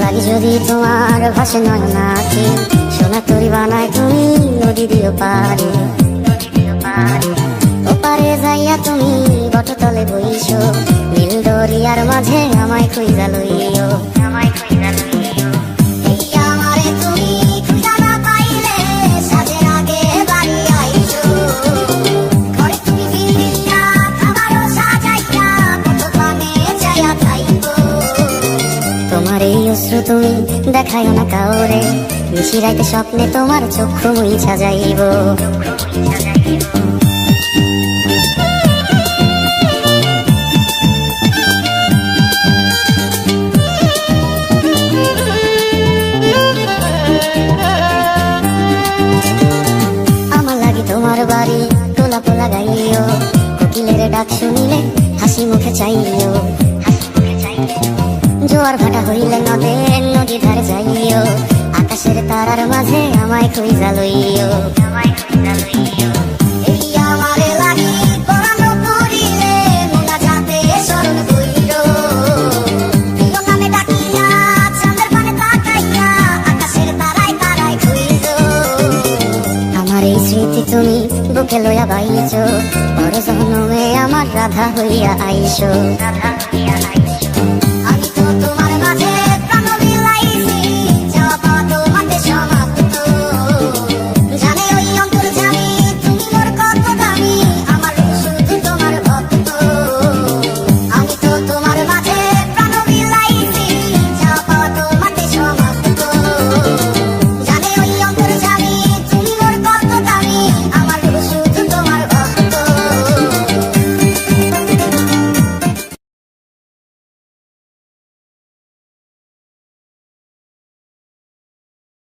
লাগে যদি তোমার ভাষে নয় নাকি সোনা তরি বানায় তুমি নদী দিও পারে ওপারে যাইয়া তুমি বটতলে বইছো নীল দরিয়ার মাঝে আমায় খুঁজা লইও অশ্রু তুমি দেখায় না কাউরে। নিশিরাইতে স্বপ্নে তোমার চক্ষু মুইছা যাইব আমার লাগি তোমার বাড়ি, তোলা পোলা গাইও। কোকিলের ডাক শুনিলে হাসি মুখে চাইও। জোয়ার ভাটা হইলে নদে নদী ধারে যাইও, আকাশের তারার মাঝে আমায় খুঁজা লইও, আমায় খুঁজা লইও। এই আমারে লাগি পরানো করিলে মোলা যাতে স্মরণ কইরো প্রিয় নামে ডাকিয়া, চাঁদের পানে তাকাইয়া আকাশের তারায় তারায় খুঁজো। আমার এই স্মৃতি তুমি বুকে লইয়া বাইছো পর জন্মে আমার রাধা হইয়া আইসো। রাধা